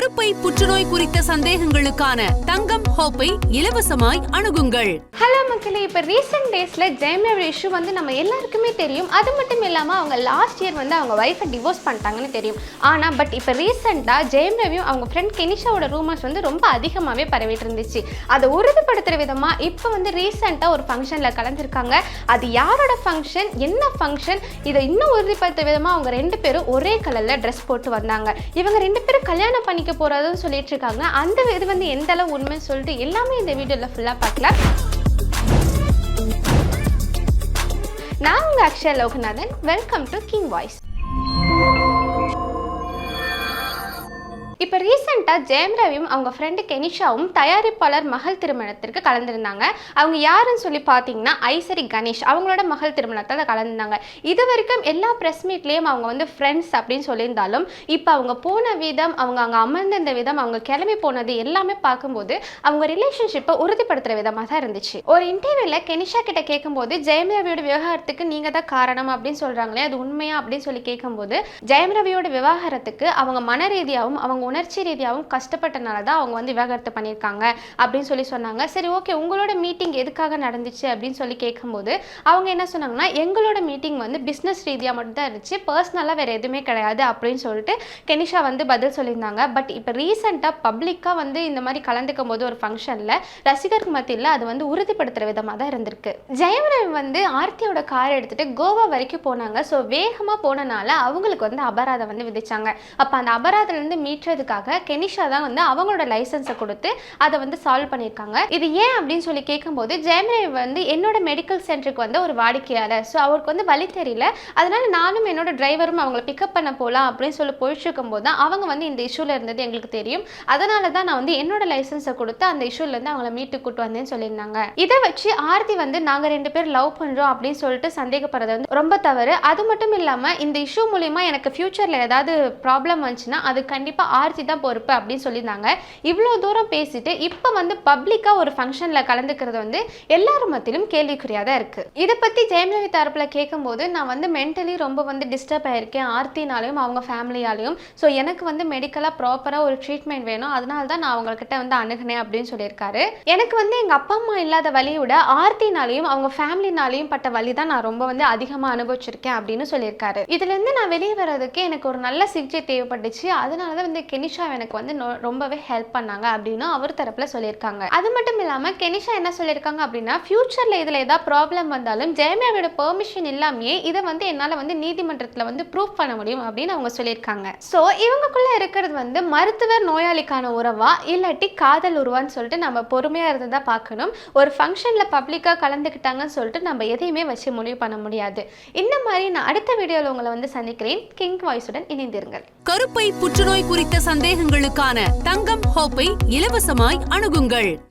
கருப்பை புற்றுநோய் குறித்த சந்தேகங்களுக்கான தங்கம் ஹோப்பை இலவசமாய் அணுகுங்கள். ஹலோ மக்களே இப்போ ரீசெண்ட் டேஸில் ஜெயமேவோட இஷ்யூ வந்து நம்ம எல்லாருக்குமே தெரியும். அது மட்டும் இல்லாமல் அவங்க லாஸ்ட் இயர் வந்து அவங்க ஒய்ஃபை டிவோர்ஸ் பண்ணிட்டாங்கன்னு தெரியும். ஆனால் பட் இப்போ ரீசெண்டாக ஜெயம் ரவியும் அவங்க ஃப்ரெண்ட் கெனிஷாவோட ரூமர்ஸ் வந்து ரொம்ப அதிகமாகவே பரவிட்டு இருந்துச்சு. அதை உறுதிப்படுத்துகிற விதமாக இப்போ வந்து ரீசெண்டாக ஒரு ஃபங்க்ஷனில் கலந்துருக்காங்க. அது யாரோட ஃபங்க்ஷன் என்ன ஃபங்க்ஷன் இதை இன்னும் உறுதிப்படுத்துகிற விதமாக அவங்க ரெண்டு பேரும் ஒரே கலரில் ட்ரெஸ் போட்டு வந்தாங்க. இவங்க ரெண்டு பேரும் கல்யாணம் பண்ணிக்க போகிறதும் சொல்லிட்டு இருக்காங்க. அந்த இது வந்து எந்த அளவு உண்மைன்னு சொல்லிட்டு எல்லாமே இந்த வீடியோவில் ஃபுல்லாக பார்க்கலாம். நான் உங்கள் Akshaya Loganathan. Welcome to King Voice இப்போ ரீசெண்டாக ஜெயம் ரவியும் அவங்க ஃப்ரெண்டு கெனிஷாவும் தயாரிப்பாளர் மகள் திருமணத்திற்கு கலந்துருந்தாங்க. அவங்க யாருன்னு சொல்லி பார்த்தீங்கன்னா ஐசரி கணேஷ். அவங்களோட மகள் திருமணத்தில் கலந்துருந்தாங்க. இது வரைக்கும் எல்லா ப்ரெஸ் மீட்லேயும் அவங்க வந்து ஃப்ரெண்ட்ஸ் அப்படின்னு சொல்லியிருந்தாலும் இப்போ அவங்க போன விதம் அவங்க அங்கே அமர்ந்திருந்த விதம் அவங்க கிளம்பி போனது எல்லாமே பார்க்கும்போது அவங்க ரிலேஷன்ஷிப்பை உறுதிப்படுத்துகிற விதமாக தான் இருந்துச்சு. ஒரு இன்டர்வியூவில் கெனிஷா கிட்ட கேட்கும்போது ஜெயம் ரவியோட விவகாரத்துக்கு நீங்கள் தான் காரணம் அப்படின்னு சொல்கிறாங்களே அது உண்மையா அப்படின்னு சொல்லி கேட்கும்போது ஜெயம் ரவியோட விவகாரத்துக்கு அவங்க மன ரீதியாகவும் அவங்க உணர்ச்சி ரீதியாகவும் கஷ்டப்பட்டனால தான் அவங்க வந்து விவாகரத்து பண்ணியிருக்காங்க அப்படின்னு சொல்லி சொன்னாங்க. சரி ஓகே உங்களோட மீட்டிங் எதுக்காக நடந்துச்சு அப்படின்னு சொல்லி கேட்கும்போது அவங்க என்ன சொன்னாங்கன்னா எங்களோட மீட்டிங் வந்து பிஸ்னஸ் ரீதியாக மட்டும்தான் இருந்துச்சு பர்சனலாக வேறு எதுவுமே கிடையாது அப்படின்னு சொல்லிட்டு கெனிஷா வந்து பதில் சொல்லியிருந்தாங்க. பட் இப்போ ரீசெண்டாக பப்ளிக்காக வந்து இந்த மாதிரி கலந்துக்கும் போது ஒரு ஃபங்க்ஷனில் ரசிகருக்கு மத்தியில் அது வந்து உறுதிப்படுத்துகிற விதமாக தான் இருந்திருக்கு. ஜெயமரன் வந்து ஆர்த்தியோட கார் எடுத்துட்டு கோவா வரைக்கும் போனாங்க. ஸோ வேகமாக போனனால அவங்களுக்கு வந்து அபராதம் வந்து விதிச்சாங்க. அப்போ அந்த அபராதத்துலேருந்து மீட்றதுக்காக கெனிஷா தான் வந்து அவங்களோட லைசன்ஸை கொடுத்து அதை வந்து சால்வ் பண்ணியிருக்காங்க. இது ஏன் அப்படின்னு சொல்லி கேட்கும்போது ஜெயமரன் வந்து என்னோட மெடிக்கல் சென்டருக்கு வந்து ஒரு வாடிக்கையாளர். ஸோ அவருக்கு வந்து வழி தெரியல. அதனால நானும் என்னோட டிரைவரும் அவங்கள பிக்கப் பண்ண போகலாம் அப்படின்னு சொல்லி போயிட்டு இருக்கும்போது தான் அவங்க வந்து இந்த இஷ்யூவில் இருந்தது எங்களுக்கு தெரியும். அதனால தான் நான் வந்து என்னோட லைசன்ஸை கொடுத்து அந்த இஷ்யூலேருந்து அவங்கள மீட்டு கூட்டு வந்தேன்னு சொல்லியிருந்தாங்க. இதை வச்சு ஆர்த்தி வந்து நாங்கள் ரெண்டு பேர் லவ் பண்ணுறோம் அப்படின்னு சொல்லிட்டு சந்தேகப்படுறது வந்து ரொம்ப தவறு. அது மட்டும் இல்லாமல் இந்த இஷ்யூ மூலிமா எனக்கு ஃப்யூச்சரில் ஏதாவது ப்ராப்ளம் வந்துச்சுன்னா அது கண்டிப்பாக ஆர்த்தி தான் பொறுப்பு அப்படின்னு சொல்லியிருந்தாங்க. இவ்வளோ தூரம் பேசிட்டு இப்போ வந்து பப்ளிக்காக ஒரு ஃபங்க்ஷனில் கலந்துக்கிறது வந்து எல்லார் மத்தியிலும் கேள்விக்குறியாக தான் இருக்குது இதை பற்றி ஜெயமலவி தரப்பில் கேட்கும்போது நான் வந்து மென்டலி ரொம்ப வந்து டிஸ்டர்ப் ஆயிருக்கேன். ஆர்த்தினாலையும் அவங்க ஃபேமிலியாலையும் ஸோ எனக்கு வந்து மெடிக்கலாக ப்ராப்பராக ஒரு ட்ரீட்மெண்ட் வேணும். அதனால தான் நான் அவங்கக்கிட்ட வந்து அணுகினேன் அப்படின்னு சொல்லியிருக்காரு. எனக்கு வந்து எங்கள் அப்பா அம்மா இல்லாத வழியை விட ஆர்த்தினாலையும் அவங்க ஃபேமிலினாலையும் பட்ட வழி தான் நான் ரொம்ப வந்து அதிகமாக அனுபவிச்சிருக்கேன் அப்படின்னு சொல்லியிருக்காரு. இதுலேருந்து நான் வெளியே வர்றதுக்கு எனக்கு ஒரு நல்ல சிகிச்சை தேவைப்பட்டுச்சு. அதனால தான் வந்து கெனிஷா எனக்கு வந்து ரொம்பவே ஹெல்ப் பண்ணாங்க அப்படின்னு அவர் தரப்பில் சொல்லியிருக்காங்க. அது மட்டும் இல்லாமல் கெனிஷா என்ன சொல்லியிருக்காங்க அப்படின்னா ஃப்யூச்சரில் இதில் ஏதாவது ப்ராப்ளம் வந்தாலும் ஜெயமியாவோட பெர்மிஷன் இல்லாமையே இதை வந்து என்னால் வந்து நீதிமன்றத்தில் வந்து ப்ரூஃப் பண்ண முடியும் அப்படின்னு அவங்க சொல்லியிருக்காங்க. ஸோ இவங்களுக்குள்ள இருக்கிறது வந்து மருத்துவர் நோயாளிக்கான உறவா இல்லாட்டி காதல் உருவான்னு சொல்லிட்டு நம்ம பொறுமையாக இருந்து தான் பார்க்கணும். ஒரு ஃபங்க்ஷனில் பப்ளிக்காக கலந்துக்கிட்டாங்கன்னு சொல்லிட்டு நம்ம எதையுமே வச்சு முடிவு பண்ண முடியாது. இந்த மாதிரி நான் அடுத்த வீடியோவில் உங்களை வந்து சந்திக்கிறேன். கிங் வாய்ஸுடன் இணைந்திருங்கள். கருப்பை புற்றுநோய் குறித்த சந்தேகங்களுக்கான தங்கம் ஹோப்பை இலவசமாய் அணுகுங்கள்.